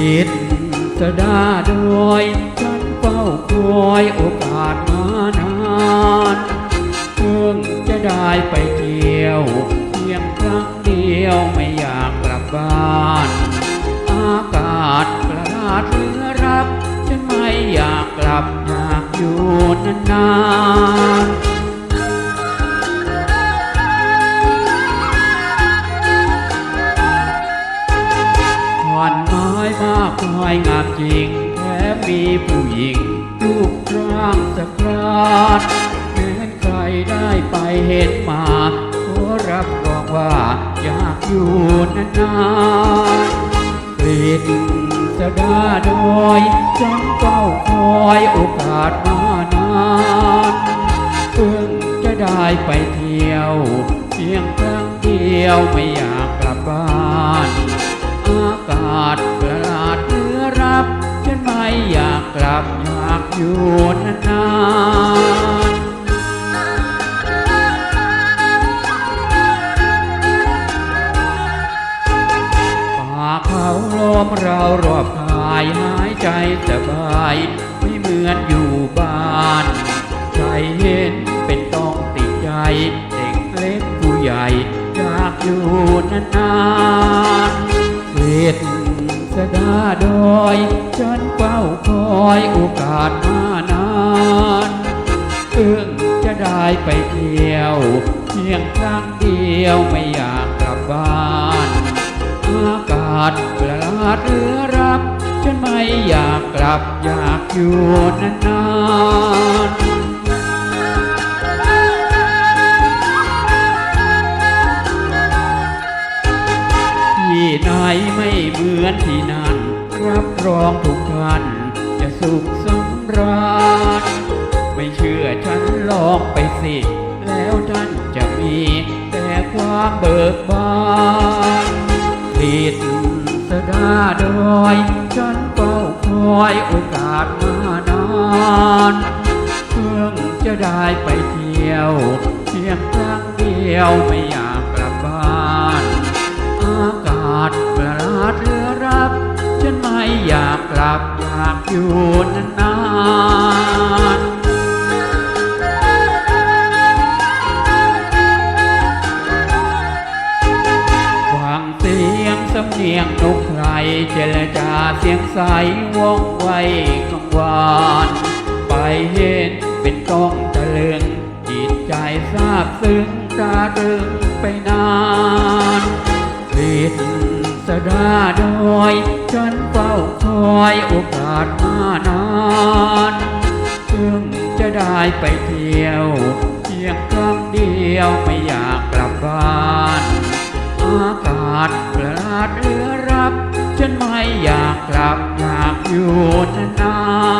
จิตสดาด้วยฉันเฝ้าคอยโอกาสมานานเพิ่งจะได้ไปเที่ยวเพียงครั้งเดียวไม่อยากกลับบ้าน อากาศกระดาษเรือรับ ฉันไม่อยากกลับอยากอยู่นานๆัน ไม้มากมายงามจริงแถมมีผู้หญิงรูปร่างสกราดแม้ใครได้ไปเห็นมาขอรับรองว่าอยากอยู่นานๆกรีดสดาโดยจนเฝ้าคอยโอกาสมานานเพิ่งจะได้ไปเที่ยว เพียงครั้งเดียวไม่อยาก กลับอยากอยู่นานๆป่าเขาล้อมเรารอบกายหายใจสบาย ไม่เหมือนอยู่บ้านใครเห็นเป็นต้องติดใจ เด็กเล็กผู้ใหญ่อยากอยู่นานๆเวท สดาดอย ฉันเฝ้าคอยโอกาสมานานเพิ่งจะได้ไปเที่ยว เพียงครั้งเดียวไม่อยากกลับบ้านอากาศประหลาดเรือรับ ฉันไม่อยากกลับอยากอยู่นานๆ เหมือนที่นั่นรับรองทุกท่านจะสุขสำราญไม่เชื่อฉันลองไปสิ แล้วท่านจะมีแต่ความเบิกบานผิดสดาดอย ฉันเฝ้าคอยโอกาสมานานเพิ่งจะได้ไปเที่ยวเพียงครั้งเดียวไม่อยาก อยากกลับอยากอยู่นานๆฟังเสียงสำเนียงนกไพรเจรจาเสียงใสว่องไวกังวานไปเห็นเป็นต้องตะลึงจิตใจซาบซึ้งตาตึงไปนานปิดส ดาดอย ฉันเฝ้าคอยโอกาสมานานจึงจะได้ไปเที่ยวเพียงครั้งเดียวไม่อยากกลับบ้านอากาศประหลาดเรือรับ ฉันไม่อยากกลับอยากอยู่นาน